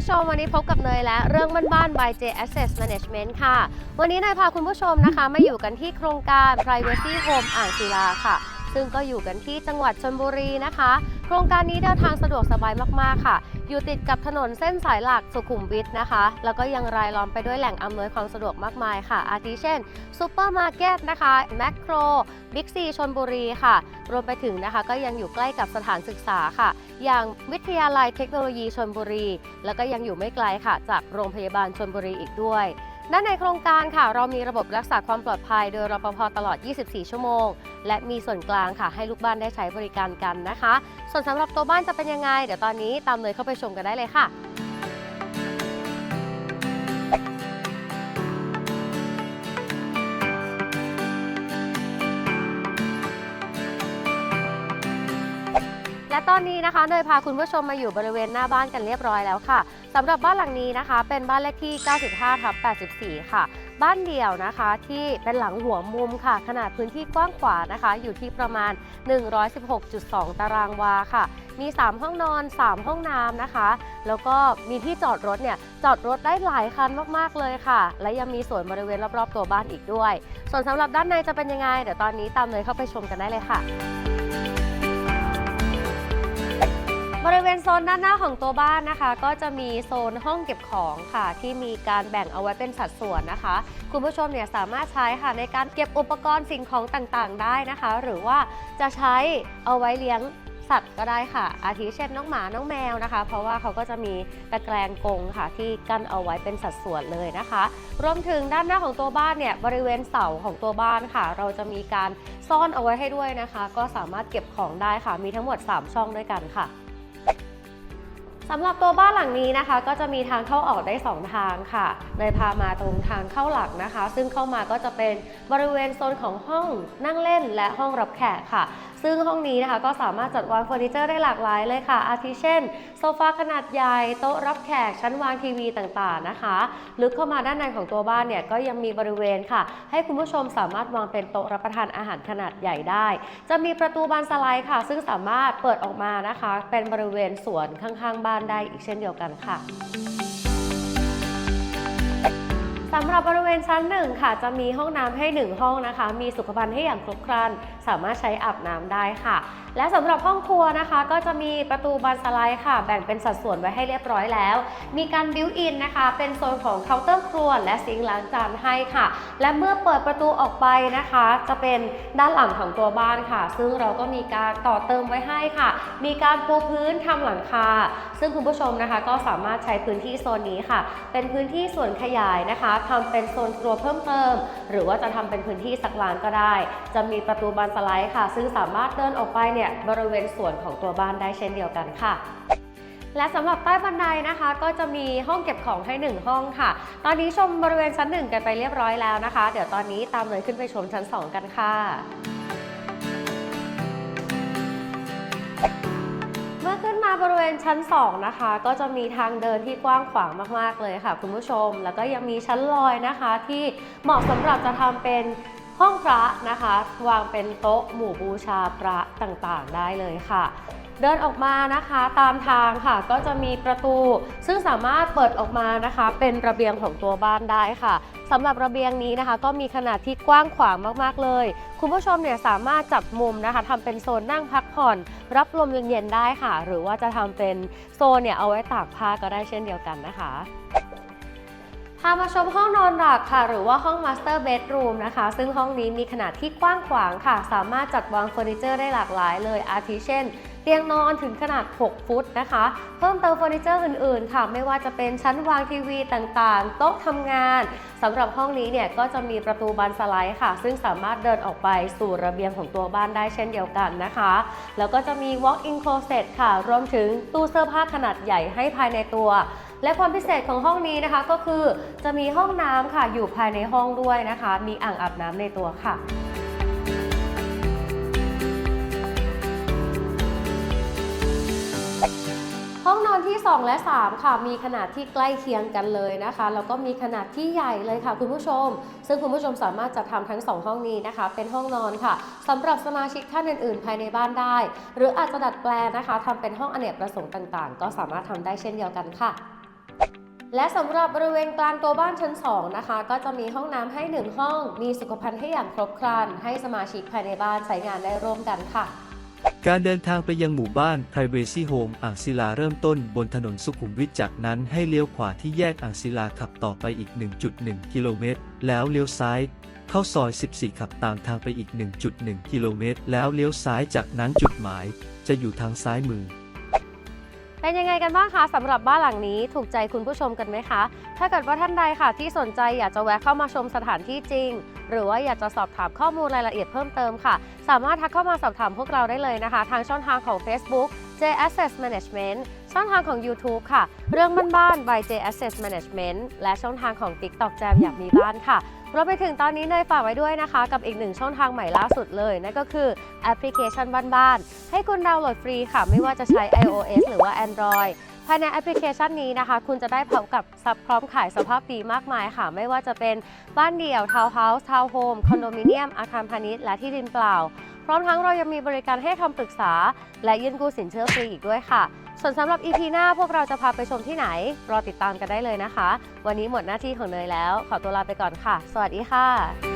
ผู้ชมวันนี้พบกับเนยและเรื่องบ้านๆ by J Access Management ค่ะ วันนี้เนยพาคุณผู้ชมนะคะมาอยู่กันที่โครงการ Privacy Home อ่างศิลาค่ะ ซึ่งก็อยู่กันที่จังหวัดชลบุรีนะคะ โครงการนี้เดินทางสะดวกสบายมากๆค่ะ อยู่ติดกับถนนเส้นสายหลักสุขุมวิทนะคะ แล้วก็ยังรายล้อมไปด้วยแหล่งอำนวยความสะดวกมากมายค่ะ อาทิเช่นซูเปอร์มาร์เก็ตนะคะแมคโครบิ๊กซีชนบุรีค่ะ รวมไปถึงนะคะก็ยังอยู่ใกล้กับสถานศึกษาค่ะ อย่างวิทยาลัยเทคโนโลยีชนบุรี แล้วก็ยังอยู่ไม่ไกลค่ะ จากโรงพยาบาลชนบุรีอีกด้วย ด้านในโครงการค่ะ เรามีระบบรักษาความปลอดภัย โดยรปภตลอด 24 ชั่วโมง และมีส่วนกลางค่ะ ให้ลูกบ้านได้ใช้บริการกันนะคะ ส่วนสำหรับตัวบ้านจะเป็นยังไง เดี๋ยวตอนนี้ตามเลยเข้าไปชมกันได้เลยค่ะ ตอนนี้นะคะเนยพาคุณผู้ชมมาอยู่บริเวณหน้าบ้านกันเรียบร้อยแล้วค่ะสำหรับบ้านหลังนี้นะคะ เป็นบ้านเลขที่ 95ทับ84 ค่ะ บ้านเดี่ยวนะคะที่เป็นหลังหัวมุมค่ะ ขนาดพื้นที่กว้างขวางนะคะ อยู่ที่ประมาณ 116.2 ตารางวาค่ะ มี 3 ห้องนอน 3 ห้องน้ำนะคะ แล้วก็มีที่จอดรถเนี่ยจอดรถได้หลายคันมากๆเลยค่ะ และยังมีสวนบริเวณรอบๆตัวบ้านอีกด้วย ส่วนสำหรับด้านในจะเป็นยังไง เดี๋ยวตอนนี้ตามเลยเข้าไปชมกันได้เลยค่ะ บริเวณโซนด้านหน้าของตัวบ้านนะคะ ก็จะมีโซนห้องเก็บของค่ะ ที่มีการแบ่งเอาไว้เป็นสัดส่วนนะคะ คุณผู้ชมเนี่ยสามารถใช้ค่ะในการเก็บอุปกรณ์สิ่งของต่างๆ ได้นะคะ หรือว่าจะใช้เอาไว้เลี้ยงสัตว์ก็ได้ค่ะ อาทิเช่นน้องหมาน้องแมวนะคะ เพราะว่าเขาก็จะมีตะแกรงกรงค่ะ ที่กั้นเอาไว้เป็นสัดส่วนเลยนะคะ รวมถึงด้านหน้าของตัวบ้านเนี่ยบริเวณเสาของตัวบ้านค่ะ เราจะมีการซ่อนเอาไว้ให้ด้วยนะคะ ก็สามารถเก็บของได้ค่ะ มีทั้งหมด 3 ช่องด้วยกันค่ะ สำหรับตัวบ้านหลังนี้นะคะ ก็จะมีทางเข้าออกได้ 2 ทางค่ะเลยพามาตรงทางเข้าหลักนะคะ ซึ่งเข้ามาก็จะเป็นบริเวณโซนของห้องนั่งเล่นและห้องรับแขกค่ะ ซึ่งห้องนี้นะคะก็สามารถจัดวางเฟอร์นิเจอร์ได้หลากหลายเลยค่ะ อาทิเช่น โซฟาขนาดใหญ่โต๊ะรับแขกชั้นวางทีวีต่างๆนะคะ ลึกเข้ามาด้านในของตัวบ้านเนี่ยก็ยังมีบริเวณค่ะ ให้คุณผู้ชมสามารถวางเป็นโต๊ะรับประทานอาหารขนาดใหญ่ได้ จะมีประตูบานสไลด์ค่ะ ซึ่งสามารถเปิดออกมานะคะ เป็นบริเวณสวนข้างๆบ้านได้อีกเช่นเดียวกันค่ะสำหรับบริเวณชั้นหนึ่งค่ะจะมีห้องน้ำให้ 1 ห้องนะคะ มีสุขภัณฑ์ให้อย่างครบครัน สามารถใช้อาบน้ำได้ค่ะ และสำหรับห้องครัวนะคะ ก็จะมีประตูบานสไลด์ค่ะ แบ่งเป็นสัดส่วนไว้ให้เรียบร้อยแล้ว มีการบิวอินนะคะ เป็นโซนของเคาน์เตอร์ครัว และซิงค์ล้างจานให้ค่ะ และเมื่อเปิดประตูออกไปนะคะ จะเป็นด้านหลังของตัวบ้านค่ะ ซึ่งเราก็มีการต่อเติมไว้ให้ค่ะ มีการปูพื้นทำหลังคา ซึ่งคุณผู้ชมนะคะ ก็สามารถใช้พื้นที่โซนนี้ค่ะ เป็นพื้นที่ส่วนขยายนะคะทำเป็นโซนครัวเพิ่มเติม หรือว่าจะทำเป็นพื้นที่สักลานก็ได้ จะมีประตูบานสไลด์ค่ะ ซึ่งสามารถเดินออกไปเนี่ยบริเวณส่วนของตัวบ้านได้เช่นเดียวกันค่ะและสำหรับใต้บันไดนะคะ ก็จะมีห้องเก็บของให้ 1 ห้องค่ะ ตอนนี้ชมบริเวณชั้น 1 กันไปเรียบร้อยแล้วนะคะ เดี๋ยวตอนนี้ตามเลยขึ้นไปชมชั้น 2 กันค่ะเมื่อขึ้นมาบริเวณชั้น 2 นะคะ ก็จะมีทางเดินที่กว้างขวางมาก ๆ เลยค่ะ คุณผู้ชม แล้วก็ยังมีชั้นลอยนะคะ ที่เหมาะสำหรับจะทำเป็น ห้องพระนะคะ วางเป็นโต๊ะหมู่บูชาพระต่างๆ ได้เลยค่ะ เดินออกมานะคะตามทางค่ะก็จะมีประตู ซึ่งสามารถเปิดออกมานะคะ เป็นระเบียงของตัวบ้านได้ค่ะสำหรับระเบียงนี้นะคะ ก็มีขนาดที่กว้างขวางมากๆเลย คุณผู้ชมเนี่ยสามารถจับมุมนะคะทำเป็นโซนนั่งพักผ่อน รับลมเย็นๆได้ค่ะ หรือว่าจะทำเป็นโซนเนี่ยเอาไว้ตากผ้าก็ได้เช่นเดียวกันนะคะ พามาชมห้องนอนหลักค่ะ หรือว่าห้อง Master Bedroom นะคะ ซึ่งห้องนี้มีขนาดที่กว้างขวางค่ะ สามารถจัดวางเฟอร์นิเจอร์ได้หลากหลายเลย อาทิเช่น เตียงนอนถึงขนาด 6 ฟุตนะคะ เพิ่มเติมเฟอร์นิเจอร์อื่นๆ ค่ะ ไม่ว่าจะเป็นชั้นวางทีวีต่างๆ โต๊ะทำงานสำหรับห้องนี้เนี่ยก็จะมีประตูบานสไลด์ค่ะ ซึ่งสามารถเดินออกไปสู่ระเบียงของตัวบ้านได้เช่นเดียวกันนะคะ แล้วก็จะมี walk-in closet ค่ะ รวมถึงตู้เสื้อผ้าขนาดใหญ่ให้ภายในตัว และความพิเศษของห้องนี้นะคะก็คือจะมีห้องน้ำค่ะอยู่ภายในห้องด้วยนะคะ มีอ่างอาบน้ำในตัวค่ะห้องนอนที่ 2 และ 3 ค่ะ มีขนาดที่ใกล้เคียงกันเลยนะคะ แล้วก็มีขนาดที่ใหญ่เลยค่ะ คุณผู้ชม ซึ่งคุณผู้ชมสามารถจัดทำทั้ง 2 ห้องนี้นะคะ เป็นห้องนอนค่ะสำหรับสมาชิกท่านอื่นๆ ภายในบ้านได้ หรืออาจจะดัดแปลงนะคะทำเป็นห้องอเนกประสงค์ต่างๆ ก็สามารถทำได้เช่นเดียวกันค่ะ และสำหรับบริเวณกลางตัวบ้านชั้น 2 นะคะ ก็จะมีห้องน้ำให้ 1 ห้อง มีสุขภัณฑ์ให้อย่างครบครัน ให้สมาชิกภายในบ้านใช้งานได้ร่วมกันค่ะ การเดินทางไปยังหมู่บ้าน Privacy Home อ่างศิลาเริ่มต้นบนถนนสุขุมวิทจากนั้นให้เลี้ยวขวาที่แยกอ่างศิลาขับต่อไปอีก 1.1 กิโลเมตร แล้วเลี้ยวซ้ายเข้าซอย 14 ขับตามทางไปอีก 1.1 กิโลเมตร แล้วเลี้ยวซ้ายจากนั้นจุดหมาย จะอยู่ทางซ้ายมือ เป็นยังไงกันบ้างคะสำหรับบ้านหลังนี้ถูกใจคุณผู้ชมกันไหมคะ ถ้าเกิดว่าท่านใดค่ะที่สนใจอยากจะแวะเข้ามาชมสถานที่จริง หรือว่าอยากจะสอบถามข้อมูลรายละเอียดเพิ่มเติมค่ะ สามารถทักเข้ามาสอบถามพวกเราได้เลยนะคะ ทางช่องทางของ Facebook J Access Management ช่องทางของ YouTube ค่ะ เรื่องบ้านๆ by J Access Management และช่องทางของ TikTok แจมอยากมีบ้านค่ะรวมไปถึงตอนนี้เนยฝากไว้ด้วยนะคะ กับอีกหนึ่งช่องทางใหม่ล่าสุดเลย นั่นก็คือแอปพลิเคชันบ้านๆให้คุณดาวน์โหลดฟรีค่ะ ไม่ว่าจะใช้ iOS หรือว่า Android ายในแอปพลิเคชันนี้นะคะ คุณจะได้พบกับซับพร้อมขายสภาพดีมากมายค่ะ ไม่ว่าจะเป็นบ้านเดี่ยวทาวน์เฮาส์ทาวน์โฮมคอนโดมิเนียม อาคารพาณิชย์ และที่ดินเปล่า พร้อมทั้งเรายังมีบริการให้คำปรึกษา และยื่นกู้สินเชื่อฟรีอีกด้วยค่ะ ส่วนสำหรับ EP หน้าพวกเราจะพาไปชมที่ไหน รอติดตามกันได้เลยนะคะ วันนี้หมดหน้าที่ของเนยแล้ว ขอตัวลาไปก่อนค่ะ สวัสดีค่ะ